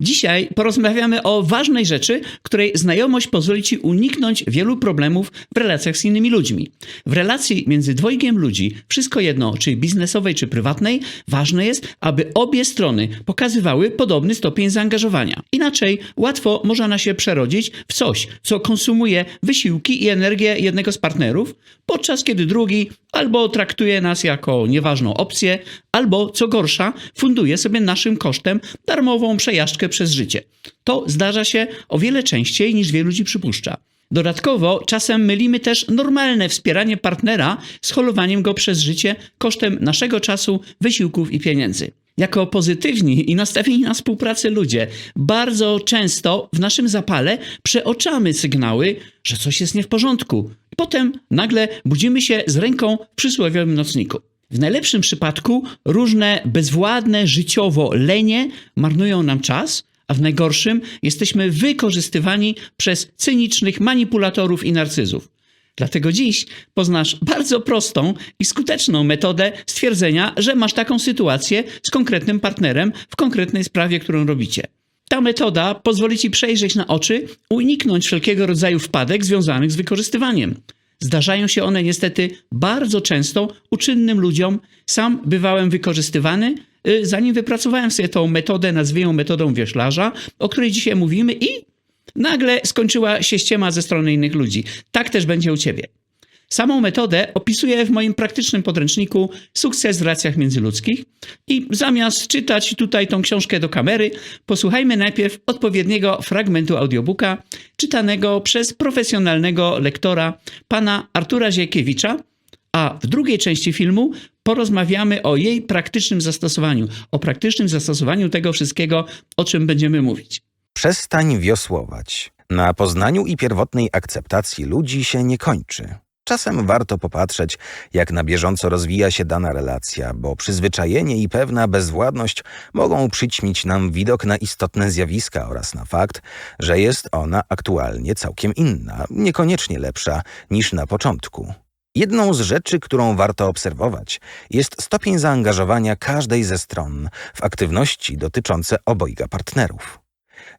Dzisiaj porozmawiamy o ważnej rzeczy, której znajomość pozwoli ci uniknąć wielu problemów w relacjach z innymi ludźmi. W relacji między dwojgiem ludzi, wszystko jedno, czy biznesowej, czy prywatnej, ważne jest, aby obie strony pokazywały podobny stopień zaangażowania. Inaczej łatwo może ona się przerodzić w coś, co konsumuje wysiłki i energię jednego z partnerów, podczas kiedy drugi albo traktuje nas jako nieważną opcję, albo co gorsza, funduje sobie naszym kosztem darmową przejażdżkę przez życie. To zdarza się o wiele częściej niż wielu ludzi przypuszcza. Dodatkowo czasem mylimy też normalne wspieranie partnera z holowaniem go przez życie kosztem naszego czasu, wysiłków i pieniędzy. Jako pozytywni i nastawieni na współpracę ludzie bardzo często w naszym zapale przeoczamy sygnały, że coś jest nie w porządku. Potem nagle budzimy się z ręką w przysłowiowym nocniku. W najlepszym przypadku różne bezwładne życiowo lenie marnują nam czas, a w najgorszym jesteśmy wykorzystywani przez cynicznych manipulatorów i narcyzów. Dlatego dziś poznasz bardzo prostą i skuteczną metodę stwierdzenia, że masz taką sytuację z konkretnym partnerem w konkretnej sprawie, którą robicie. Ta metoda pozwoli ci przejrzeć na oczy, uniknąć wszelkiego rodzaju wpadek związanych z wykorzystywaniem. Zdarzają się one niestety bardzo często uczynnym ludziom. Sam bywałem wykorzystywany, y, zanim wypracowałem sobie tą metodę, nazwijmy metodą wioślarza, o której dzisiaj mówimy i nagle skończyła się ściema ze strony innych ludzi. Tak też będzie u ciebie. Samą metodę opisuję w moim praktycznym podręczniku Sukces w relacjach międzyludzkich. I zamiast czytać tutaj tą książkę do kamery, posłuchajmy najpierw odpowiedniego fragmentu audiobooka czytanego przez profesjonalnego lektora pana Artura Ziejkiewicza, a w drugiej części filmu porozmawiamy o jej praktycznym zastosowaniu, o praktycznym zastosowaniu tego wszystkiego, o czym będziemy mówić. Przestań wiosłować. Na poznaniu i pierwotnej akceptacji ludzi się nie kończy. Czasem warto popatrzeć, jak na bieżąco rozwija się dana relacja, bo przyzwyczajenie i pewna bezwładność mogą przyćmić nam widok na istotne zjawiska oraz na fakt, że jest ona aktualnie całkiem inna, niekoniecznie lepsza niż na początku. Jedną z rzeczy, którą warto obserwować, jest stopień zaangażowania każdej ze stron w aktywności dotyczące obojga partnerów.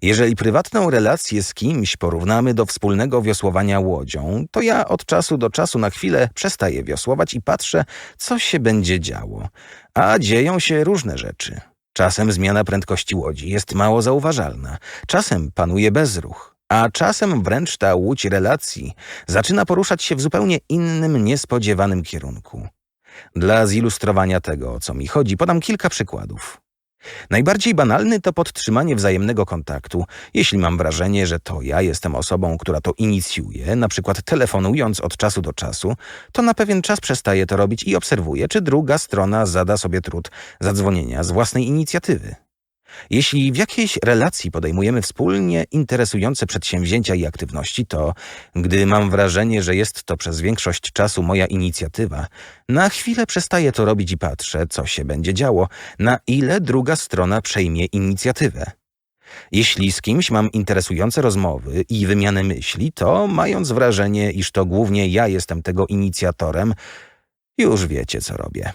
Jeżeli prywatną relację z kimś porównamy do wspólnego wiosłowania łodzią, to ja od czasu do czasu na chwilę przestaję wiosłować i patrzę, co się będzie działo. A dzieją się różne rzeczy. Czasem zmiana prędkości łodzi jest mało zauważalna, czasem panuje bezruch, a czasem wręcz ta łódź relacji zaczyna poruszać się w zupełnie innym, niespodziewanym kierunku. Dla zilustrowania tego, o co mi chodzi, podam kilka przykładów. Najbardziej banalny to podtrzymanie wzajemnego kontaktu, jeśli mam wrażenie, że to ja jestem osobą, która to inicjuje, na przykład telefonując od czasu do czasu, to na pewien czas przestaję to robić i obserwuję, czy druga strona zada sobie trud zadzwonienia z własnej inicjatywy. Jeśli w jakiejś relacji podejmujemy wspólnie interesujące przedsięwzięcia i aktywności, to, gdy mam wrażenie, że jest to przez większość czasu moja inicjatywa, na chwilę przestaję to robić i patrzę, co się będzie działo, na ile druga strona przejmie inicjatywę. Jeśli z kimś mam interesujące rozmowy i wymianę myśli, to mając wrażenie, iż to głównie ja jestem tego inicjatorem, już wiecie, co robię.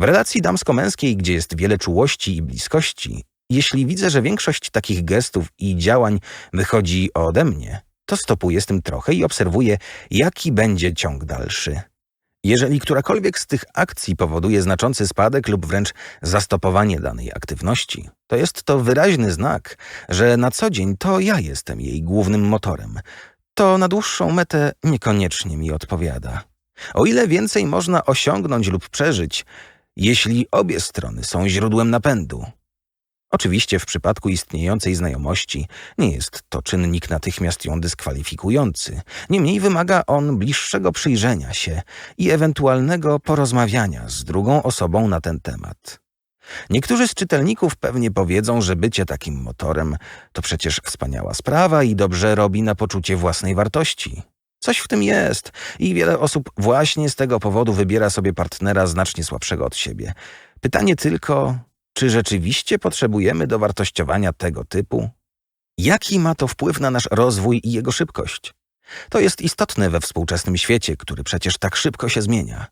W relacji damsko-męskiej, gdzie jest wiele czułości i bliskości, jeśli widzę, że większość takich gestów i działań wychodzi ode mnie, to stopuję z tym trochę i obserwuję, jaki będzie ciąg dalszy. Jeżeli którakolwiek z tych akcji powoduje znaczący spadek lub wręcz zastopowanie danej aktywności, to jest to wyraźny znak, że na co dzień to ja jestem jej głównym motorem. To na dłuższą metę niekoniecznie mi odpowiada. O ile więcej można osiągnąć lub przeżyć, jeśli obie strony są źródłem napędu, Oczywiście w przypadku istniejącej znajomości nie jest to czynnik natychmiast ją dyskwalifikujący. Niemniej wymaga on bliższego przyjrzenia się i ewentualnego porozmawiania z drugą osobą na ten temat. Niektórzy z czytelników pewnie powiedzą, że bycie takim motorem to przecież wspaniała sprawa i dobrze robi na poczucie własnej wartości. Coś w tym jest i wiele osób właśnie z tego powodu wybiera sobie partnera znacznie słabszego od siebie. Pytanie tylko, czy rzeczywiście potrzebujemy dowartościowania tego typu? Jaki ma to wpływ na nasz rozwój i jego szybkość? To jest istotne we współczesnym świecie, który przecież tak szybko się zmienia.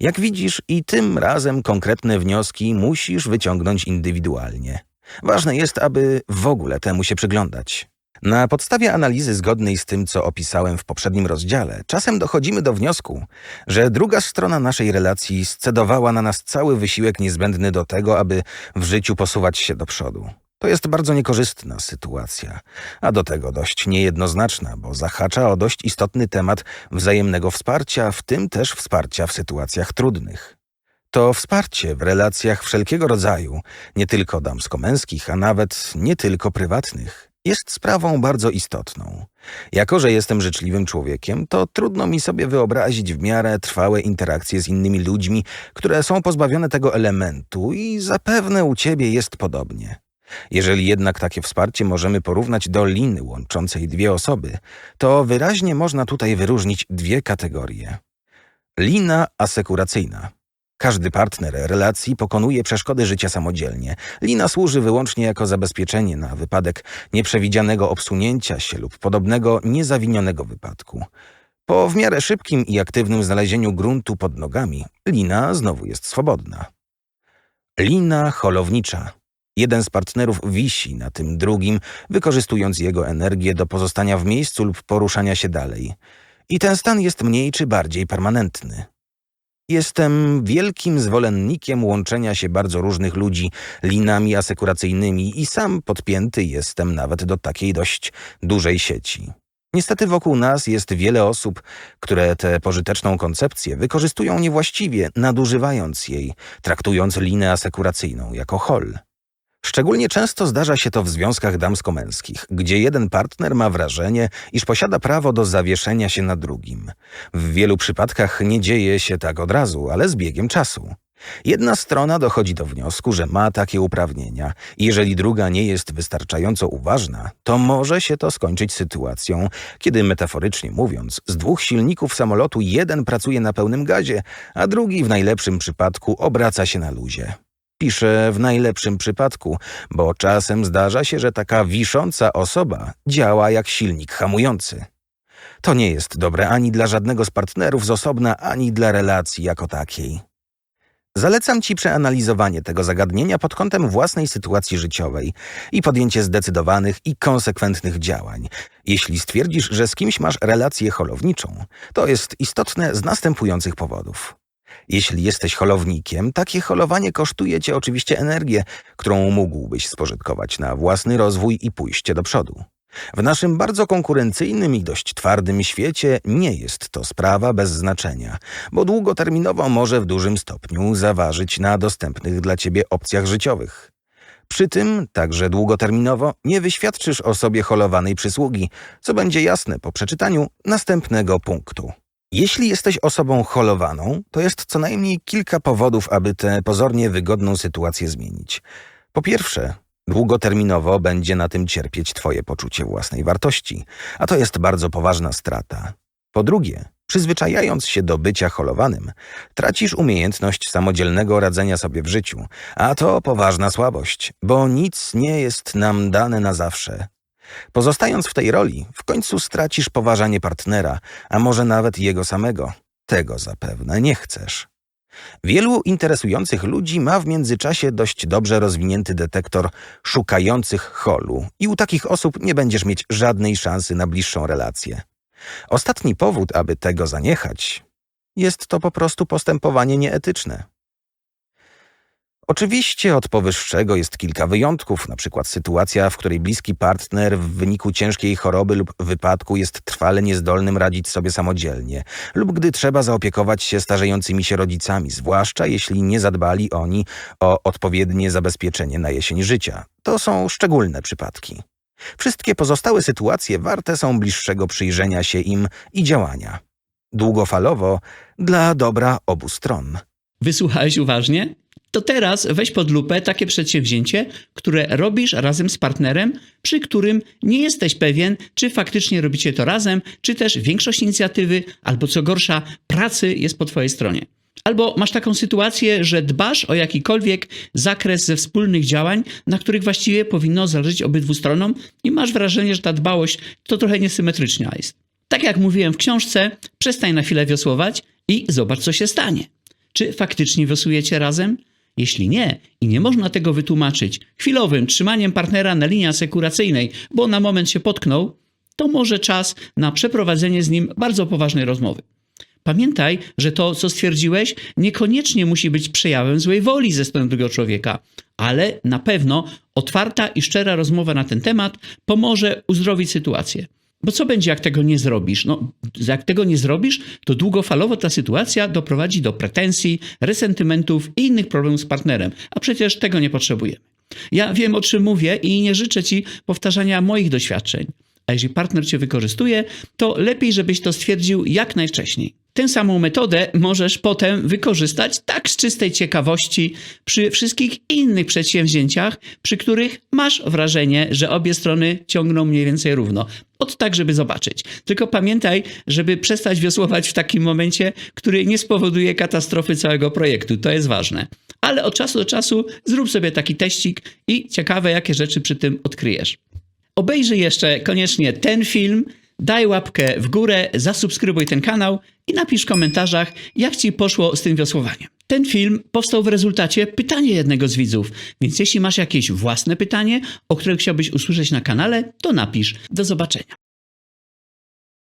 Jak widzisz, i tym razem konkretne wnioski musisz wyciągnąć indywidualnie. Ważne jest, aby w ogóle temu się przyglądać. Na podstawie analizy zgodnej z tym, co opisałem w poprzednim rozdziale, czasem dochodzimy do wniosku, że druga strona naszej relacji scedowała na nas cały wysiłek niezbędny do tego, aby w życiu posuwać się do przodu. To jest bardzo niekorzystna sytuacja, a do tego dość niejednoznaczna, bo zahacza o dość istotny temat wzajemnego wsparcia, w tym też wsparcia w sytuacjach trudnych. To wsparcie w relacjach wszelkiego rodzaju, nie tylko damsko-męskich, a nawet nie tylko prywatnych, jest sprawą bardzo istotną. Jako, że jestem życzliwym człowiekiem, to trudno mi sobie wyobrazić w miarę trwałe interakcje z innymi ludźmi, które są pozbawione tego elementu i zapewne u ciebie jest podobnie. Jeżeli jednak takie wsparcie możemy porównać do liny łączącej dwie osoby, to wyraźnie można tutaj wyróżnić dwie kategorie. Lina asekuracyjna. Każdy partner relacji pokonuje przeszkody życia samodzielnie. Lina służy wyłącznie jako zabezpieczenie na wypadek nieprzewidzianego obsunięcia się lub podobnego niezawinionego wypadku. Po w miarę szybkim i aktywnym znalezieniu gruntu pod nogami, lina znowu jest swobodna. Lina holownicza. Jeden z partnerów wisi na tym drugim, wykorzystując jego energię do pozostania w miejscu lub poruszania się dalej. I ten stan jest mniej czy bardziej permanentny. Jestem wielkim zwolennikiem łączenia się bardzo różnych ludzi linami asekuracyjnymi i sam podpięty jestem nawet do takiej dość dużej sieci. Niestety wokół nas jest wiele osób, które tę pożyteczną koncepcję wykorzystują niewłaściwie, nadużywając jej, traktując linę asekuracyjną jako hol. Szczególnie często zdarza się to w związkach damsko-męskich, gdzie jeden partner ma wrażenie, iż posiada prawo do zawieszenia się na drugim. W wielu przypadkach nie dzieje się tak od razu, ale z biegiem czasu. Jedna strona dochodzi do wniosku, że ma takie uprawnienia, jeżeli druga nie jest wystarczająco uważna, to może się to skończyć sytuacją, kiedy metaforycznie mówiąc, z dwóch silników samolotu jeden pracuje na pełnym gazie, a drugi w najlepszym przypadku obraca się na luzie. Piszę w najlepszym przypadku, bo czasem zdarza się, że taka wisząca osoba działa jak silnik hamujący. To nie jest dobre ani dla żadnego z partnerów z osobna, ani dla relacji jako takiej. Zalecam Ci przeanalizowanie tego zagadnienia pod kątem własnej sytuacji życiowej i podjęcie zdecydowanych i konsekwentnych działań. Jeśli stwierdzisz, że z kimś masz relację holowniczą, to jest istotne z następujących powodów. Jeśli jesteś holownikiem, takie holowanie kosztuje cię oczywiście energię, którą mógłbyś spożytkować na własny rozwój i pójście do przodu. W naszym bardzo konkurencyjnym i dość twardym świecie nie jest to sprawa bez znaczenia, bo długoterminowo może w dużym stopniu zaważyć na dostępnych dla ciebie opcjach życiowych. Przy tym, także długoterminowo, nie wyświadczysz o sobie holowanej przysługi, co będzie jasne po przeczytaniu następnego punktu. Jeśli jesteś osobą holowaną, to jest co najmniej kilka powodów, aby tę pozornie wygodną sytuację zmienić. Po pierwsze, długoterminowo będzie na tym cierpieć Twoje poczucie własnej wartości, a to jest bardzo poważna strata. Po drugie, przyzwyczajając się do bycia holowanym, tracisz umiejętność samodzielnego radzenia sobie w życiu, a to poważna słabość, bo nic nie jest nam dane na zawsze. Pozostając w tej roli, w końcu stracisz poważanie partnera, a może nawet jego samego. Tego zapewne nie chcesz. Wielu interesujących ludzi ma w międzyczasie dość dobrze rozwinięty detektor szukających holu i u takich osób nie będziesz mieć żadnej szansy na bliższą relację. Ostatni powód, aby tego zaniechać, jest to po prostu postępowanie nieetyczne. Oczywiście od powyższego jest kilka wyjątków, przykład sytuacja, w której bliski partner w wyniku ciężkiej choroby lub wypadku jest trwale niezdolnym radzić sobie samodzielnie, lub gdy trzeba zaopiekować się starzejącymi się rodzicami, zwłaszcza jeśli nie zadbali oni o odpowiednie zabezpieczenie na jesień życia. To są szczególne przypadki. Wszystkie pozostałe sytuacje warte są bliższego przyjrzenia się im i działania. Długofalowo dla dobra obu stron. Wysłuchałeś uważnie? To teraz weź pod lupę takie przedsięwzięcie, które robisz razem z partnerem, przy którym nie jesteś pewien, czy faktycznie robicie to razem, czy też większość inicjatywy, albo co gorsza, pracy jest po twojej stronie. Albo masz taką sytuację, że dbasz o jakikolwiek zakres ze wspólnych działań, na których właściwie powinno zależeć obydwu stronom i masz wrażenie, że ta dbałość to trochę niesymetryczna jest. Tak jak mówiłem w książce, przestań na chwilę wiosłować i zobacz, co się stanie. Czy faktycznie wiosłujecie razem? Jeśli nie i nie można tego wytłumaczyć chwilowym trzymaniem partnera na linii asekuracyjnej, bo na moment się potknął, to może czas na przeprowadzenie z nim bardzo poważnej rozmowy. Pamiętaj, że to, co stwierdziłeś, niekoniecznie musi być przejawem złej woli ze strony drugiego człowieka, ale na pewno otwarta i szczera rozmowa na ten temat pomoże uzdrowić sytuację. Bo co będzie, jak tego nie zrobisz? No, jak tego nie zrobisz, to długofalowo ta sytuacja doprowadzi do pretensji, resentymentów i innych problemów z partnerem, a przecież tego nie potrzebujemy. Ja wiem, o czym mówię i nie życzę ci powtarzania moich doświadczeń. A jeżeli partner cię wykorzystuje, to lepiej, żebyś to stwierdził jak najwcześniej. Tę samą metodę możesz potem wykorzystać tak z czystej ciekawości przy wszystkich innych przedsięwzięciach, przy których masz wrażenie, że obie strony ciągną mniej więcej równo. Od tak, żeby zobaczyć. Tylko pamiętaj, żeby przestać wiosłować w takim momencie, który nie spowoduje katastrofy całego projektu. To jest ważne. Ale od czasu do czasu zrób sobie taki teścik i ciekawe, jakie rzeczy przy tym odkryjesz. Obejrzyj jeszcze koniecznie ten film, daj łapkę w górę, zasubskrybuj ten kanał i napisz w komentarzach, jak Ci poszło z tym wiosłowaniem. Ten film powstał w rezultacie pytania jednego z widzów, więc jeśli masz jakieś własne pytanie, o którym chciałbyś usłyszeć na kanale, to napisz. Do zobaczenia.